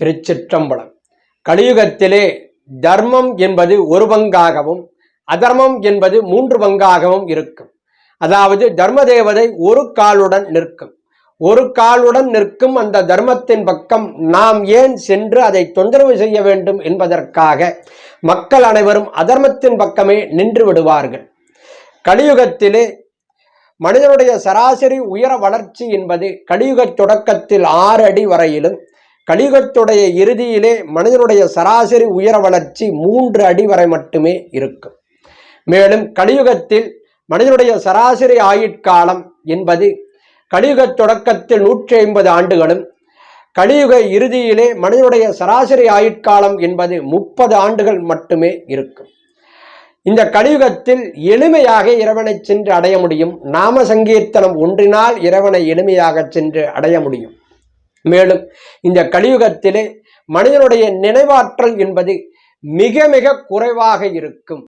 திருச்சிற்றம்பலம். கலியுகத்திலே தர்மம் என்பது ஒரு பங்காகவும் அதர்மம் என்பது மூன்று பங்காகவும் இருக்கும். அதாவது தர்ம தேவதை ஒரு காலுடன் நிற்கும். ஒரு காலுடன் நிற்கும் அந்த தர்மத்தின் பக்கம் நாம் ஏன் சென்று அதை தொந்தரவு செய்ய வேண்டும் என்பதற்காக மக்கள் அனைவரும் அதர்மத்தின் பக்கமே நின்று விடுவார்கள். கலியுகத்திலே மனிதனுடைய சராசரி உயர வளர்ச்சி என்பது கலியுகத் தொடக்கத்தில் ஆறு அடி வரையிலும் கலியுகத்துடைய இறுதியிலே மனிதனுடைய சராசரி உயர வளர்ச்சி மூன்று அடி வரை மட்டுமே இருக்கும். மேலும் கலியுகத்தில் மனிதனுடைய சராசரி ஆயுட்காலம் என்பது கலியுகத் தொடக்கத்தில் நூற்றி ஐம்பது ஆண்டுகளும் கலியுக இறுதியிலே மனிதனுடைய சராசரி ஆயுட்காலம் என்பது முப்பது ஆண்டுகள் மட்டுமே இருக்கும். இந்த கலியுகத்தில் எளிமையாக இறைவனை சென்று அடைய முடியும். நாம சங்கீர்த்தனம் ஒன்றினால் இறைவனை எளிமையாக சென்று அடைய முடியும். மேலும் இந்த கலியுகத்திலே மனிதனுடைய நினைவாற்றல் என்பது மிக மிக குறைவாக இருக்கும்.